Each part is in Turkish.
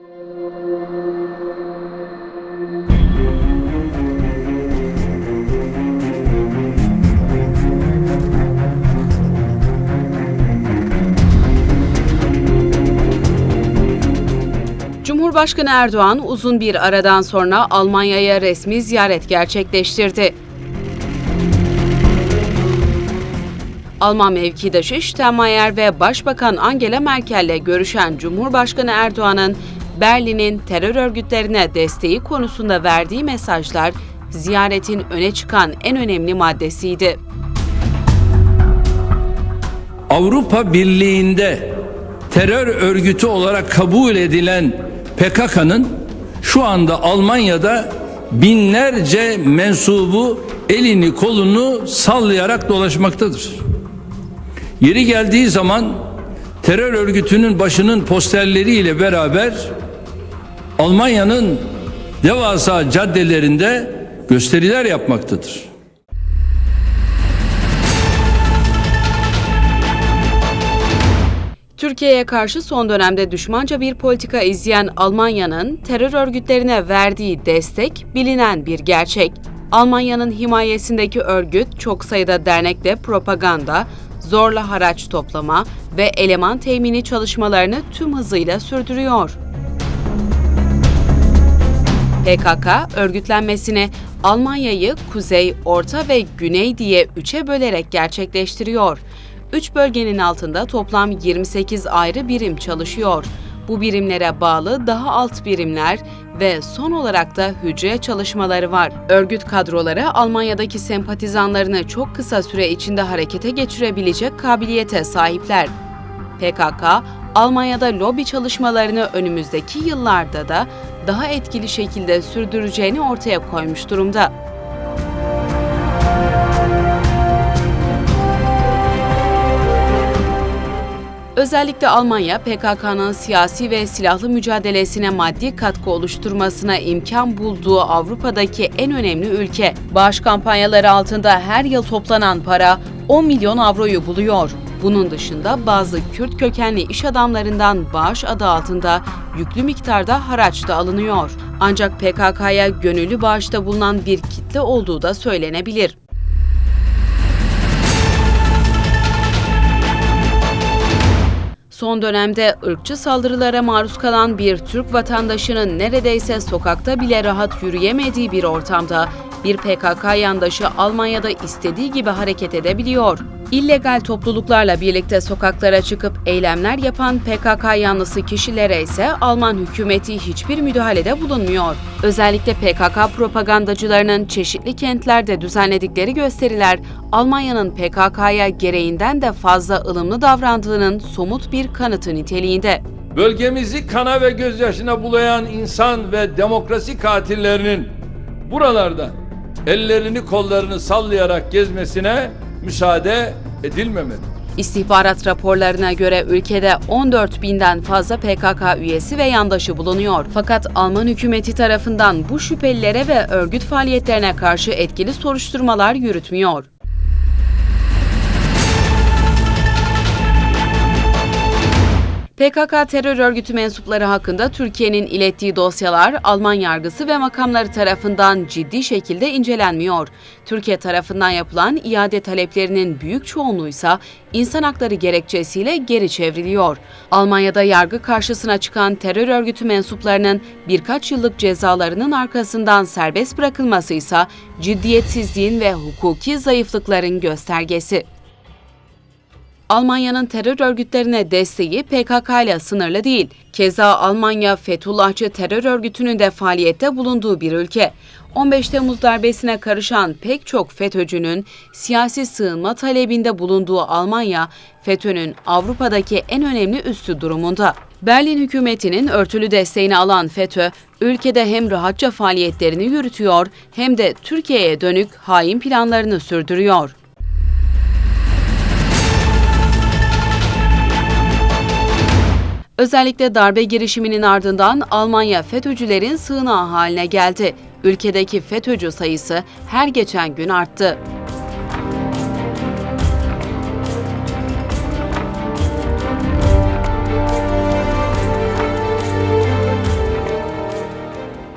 Cumhurbaşkanı Erdoğan uzun bir aradan sonra Almanya'ya resmi ziyaret gerçekleştirdi. Alman mevkidaşı Steinmeier ve Başbakan Angela Merkel'le görüşen Cumhurbaşkanı Erdoğan'ın Berlin'in terör örgütlerine desteği konusunda verdiği mesajlar ziyaretin öne çıkan en önemli maddesiydi. Avrupa Birliği'nde terör örgütü olarak kabul edilen PKK'nın şu anda Almanya'da binlerce mensubu elini kolunu sallayarak dolaşmaktadır. Yeri geldiği zaman terör örgütünün başının posterleriyle beraber Almanya'nın devasa caddelerinde gösteriler yapmaktadır. Türkiye'ye karşı son dönemde düşmanca bir politika izleyen Almanya'nın terör örgütlerine verdiği destek bilinen bir gerçek. Almanya'nın himayesindeki örgüt çok sayıda dernekle propaganda, zorla haraç toplama ve eleman temini çalışmalarını tüm hızıyla sürdürüyor. PKK örgütlenmesini Almanya'yı kuzey, orta ve güney diye üçe bölerek gerçekleştiriyor. Üç bölgenin altında toplam 28 ayrı birim çalışıyor. Bu birimlere bağlı daha alt birimler ve son olarak da hücre çalışmaları var. Örgüt kadroları Almanya'daki sempatizanlarını çok kısa süre içinde harekete geçirebilecek kabiliyete sahipler. PKK, Almanya'da lobi çalışmalarını önümüzdeki yıllarda da daha etkili şekilde sürdüreceğini ortaya koymuş durumda. Özellikle Almanya, PKK'nın siyasi ve silahlı mücadelesine maddi katkı oluşturmasına imkan bulduğu Avrupa'daki en önemli ülke. Bağış kampanyaları altında her yıl toplanan para 10 milyon avroyu buluyor. Bunun dışında bazı Kürt kökenli iş adamlarından bağış adı altında yüklü miktarda haraç da alınıyor. Ancak PKK'ya gönüllü bağışta bulunan bir kitle olduğu da söylenebilir. Son dönemde ırkçı saldırılara maruz kalan bir Türk vatandaşının neredeyse sokakta bile rahat yürüyemediği bir ortamda bir PKK yandaşı Almanya'da istediği gibi hareket edebiliyor. İllegal topluluklarla birlikte sokaklara çıkıp eylemler yapan PKK yanlısı kişilere ise Alman hükümeti hiçbir müdahalede bulunmuyor. Özellikle PKK propagandacılarının çeşitli kentlerde düzenledikleri gösteriler Almanya'nın PKK'ya gereğinden de fazla ılımlı davrandığının somut bir kanıtı niteliğinde. Bölgemizi kana ve gözyaşına bulayan insan ve demokrasi katillerinin buralarda ellerini kollarını sallayarak gezmesine müsaade edilmemeli. İstihbarat raporlarına göre ülkede 14 binden fazla PKK üyesi ve yandaşı bulunuyor. Fakat Alman hükümeti tarafından bu şüphelilere ve örgüt faaliyetlerine karşı etkili soruşturmalar yürütmüyor. PKK terör örgütü mensupları hakkında Türkiye'nin ilettiği dosyalar Alman yargısı ve makamları tarafından ciddi şekilde incelenmiyor. Türkiye tarafından yapılan iade taleplerinin büyük çoğunluğu ise insan hakları gerekçesiyle geri çevriliyor. Almanya'da yargı karşısına çıkan terör örgütü mensuplarının birkaç yıllık cezalarının arkasından serbest bırakılması ise ciddiyetsizliğin ve hukuki zayıflıkların göstergesi. Almanya'nın terör örgütlerine desteği PKK ile sınırlı değil. Keza Almanya Fethullahçı terör örgütünün de faaliyette bulunduğu bir ülke. 15 Temmuz darbesine karışan pek çok FETÖ'cünün siyasi sığınma talebinde bulunduğu Almanya, FETÖ'nün Avrupa'daki en önemli üssü durumunda. Berlin hükümetinin örtülü desteğini alan FETÖ, ülkede hem rahatça faaliyetlerini yürütüyor hem de Türkiye'ye dönük hain planlarını sürdürüyor. Özellikle darbe girişiminin ardından Almanya FETÖ'cülerin sığınağı haline geldi. Ülkedeki FETÖ'cü sayısı her geçen gün arttı.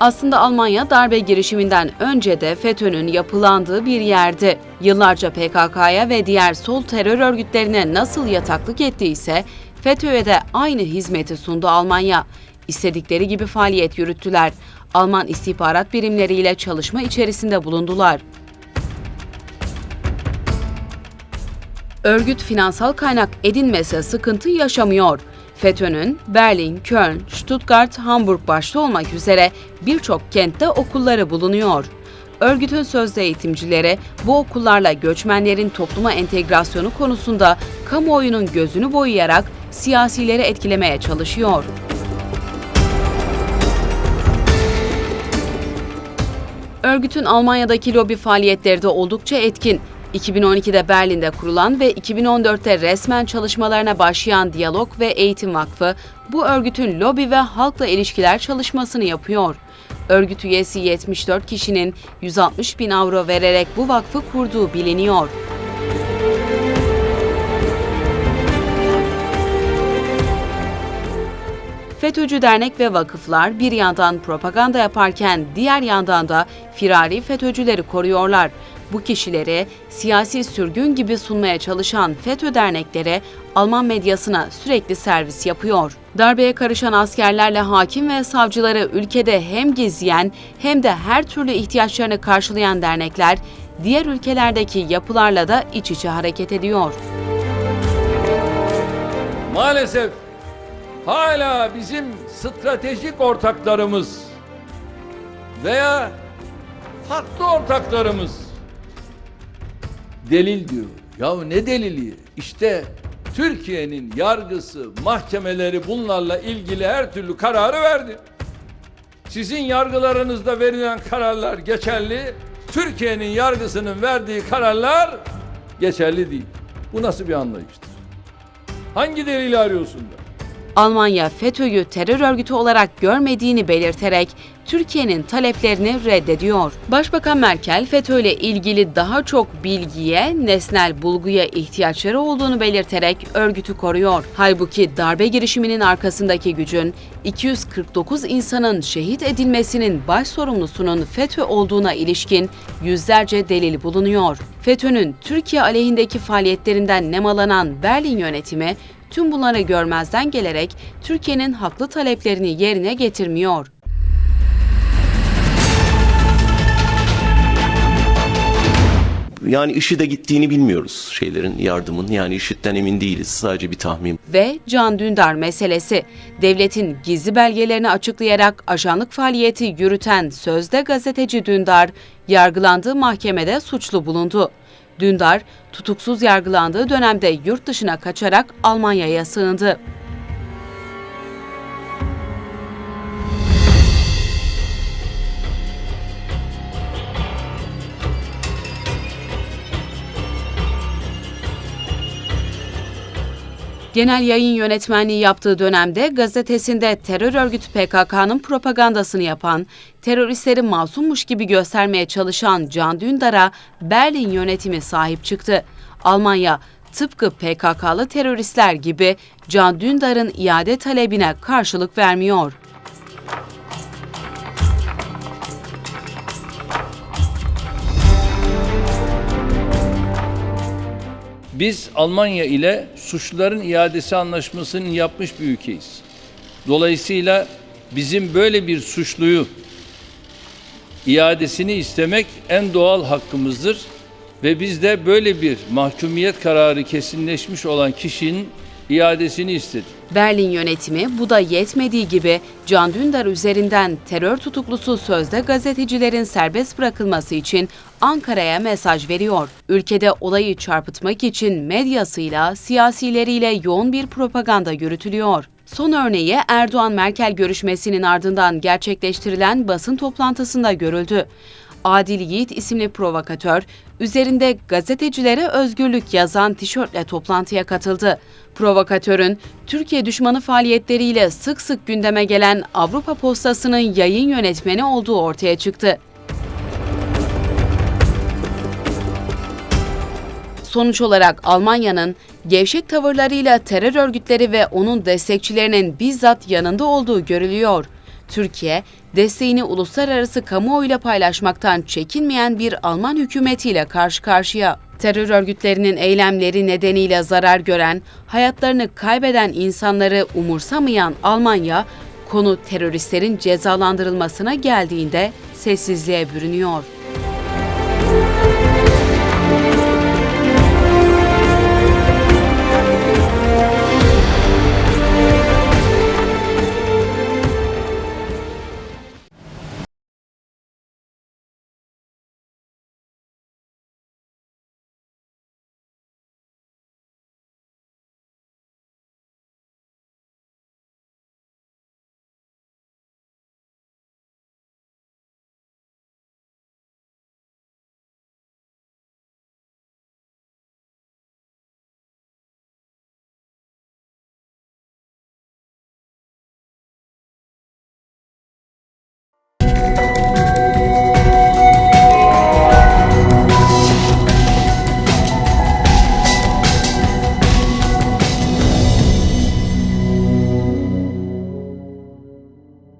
Aslında Almanya darbe girişiminden önce de FETÖ'nün yapılandığı bir yerdi. Yıllarca PKK'ya ve diğer sol terör örgütlerine nasıl yataklık ettiyse FETÖ'ye de aynı hizmeti sundu Almanya. İstedikleri gibi faaliyet yürüttüler. Alman istihbarat birimleriyle çalışma içerisinde bulundular. Örgüt finansal kaynak edinmese sıkıntı yaşamıyor. FETÖ'nün Berlin, Köln, Stuttgart, Hamburg başta olmak üzere birçok kentte okulları bulunuyor. Örgütün sözde eğitimcileri bu okullarla göçmenlerin topluma entegrasyonu konusunda kamuoyunun gözünü boyayarak siyasileri etkilemeye çalışıyor. Örgütün Almanya'daki lobi faaliyetleri de oldukça etkin. 2012'de Berlin'de kurulan ve 2014'te resmen çalışmalarına başlayan Diyalog ve Eğitim Vakfı bu örgütün lobi ve halkla ilişkiler çalışmasını yapıyor. Örgüt üyesi 74 kişinin 160 bin avro vererek bu vakfı kurduğu biliniyor. FETÖ'cü dernek ve vakıflar bir yandan propaganda yaparken diğer yandan da firari FETÖ'cüleri koruyorlar. Bu kişileri siyasi sürgün gibi sunmaya çalışan FETÖ dernekleri Alman medyasına sürekli servis yapıyor. Darbeye karışan askerlerle hakim ve savcıları ülkede hem gizleyen hem de her türlü ihtiyaçlarını karşılayan dernekler diğer ülkelerdeki yapılarla da iç içe hareket ediyor. Maalesef hala bizim stratejik ortaklarımız veya farklı ortaklarımız delil diyor. Ya ne delili? İşte Türkiye'nin yargısı, mahkemeleri bunlarla ilgili her türlü kararı verdi. Sizin yargılarınızda verilen kararlar geçerli, Türkiye'nin yargısının verdiği kararlar geçerli değil. Bu nasıl bir anlayıştır? Hangi delili arıyorsun da? Almanya FETÖ'yü terör örgütü olarak görmediğini belirterek Türkiye'nin taleplerini reddediyor. Başbakan Merkel FETÖ ile ilgili daha çok bilgiye, nesnel bulguya ihtiyaçları olduğunu belirterek örgütü koruyor. Halbuki darbe girişiminin arkasındaki gücün 249 insanın şehit edilmesinin baş sorumlusunun FETÖ olduğuna ilişkin yüzlerce delil bulunuyor. FETÖ'nün Türkiye aleyhindeki faaliyetlerinden nemalanan Berlin yönetimi tüm bunları görmezden gelerek Türkiye'nin haklı taleplerini yerine getirmiyor. Yani IŞİD'e gittiğini bilmiyoruz şeylerin, yardımın. Yani IŞİD'den emin değiliz. Sadece bir tahmin. Ve Can Dündar meselesi. Devletin gizli belgelerini açıklayarak ajanlık faaliyeti yürüten sözde gazeteci Dündar, yargılandığı mahkemede suçlu bulundu. Dündar, tutuksuz yargılandığı dönemde yurt dışına kaçarak Almanya'ya sığındı. Genel yayın yönetmenliği yaptığı dönemde gazetesinde terör örgütü PKK'nın propagandasını yapan, teröristleri masummuş gibi göstermeye çalışan Can Dündar'a Berlin yönetimi sahip çıktı. Almanya tıpkı PKK'lı teröristler gibi Can Dündar'ın iade talebine karşılık vermiyor. Biz Almanya ile suçluların iadesi anlaşmasını yapmış bir ülkeyiz. Dolayısıyla bizim böyle bir suçluyu iadesini istemek en doğal hakkımızdır ve biz de böyle bir mahkumiyet kararı kesinleşmiş olan kişinin iadesini istedik. Berlin yönetimi bu da yetmediği gibi Can Dündar üzerinden terör tutuklusu sözde gazetecilerin serbest bırakılması için Ankara'ya mesaj veriyor. Ülkede olayı çarpıtmak için medyasıyla, siyasileriyle yoğun bir propaganda yürütülüyor. Son örneği Erdoğan-Merkel görüşmesinin ardından gerçekleştirilen basın toplantısında görüldü. Adil Yiğit isimli provokatör, üzerinde gazetecilere özgürlük yazan tişörtle toplantıya katıldı. Provokatörün, Türkiye düşmanı faaliyetleriyle sık sık gündeme gelen Avrupa Postası'nın yayın yönetmeni olduğu ortaya çıktı. Sonuç olarak Almanya'nın gevşek tavırlarıyla terör örgütleri ve onun destekçilerinin bizzat yanında olduğu görülüyor. Türkiye, desteğini uluslararası kamuoyuyla paylaşmaktan çekinmeyen bir Alman hükümetiyle karşı karşıya. Terör örgütlerinin eylemleri nedeniyle zarar gören, hayatlarını kaybeden insanları umursamayan Almanya, konu teröristlerin cezalandırılmasına geldiğinde sessizliğe bürünüyor.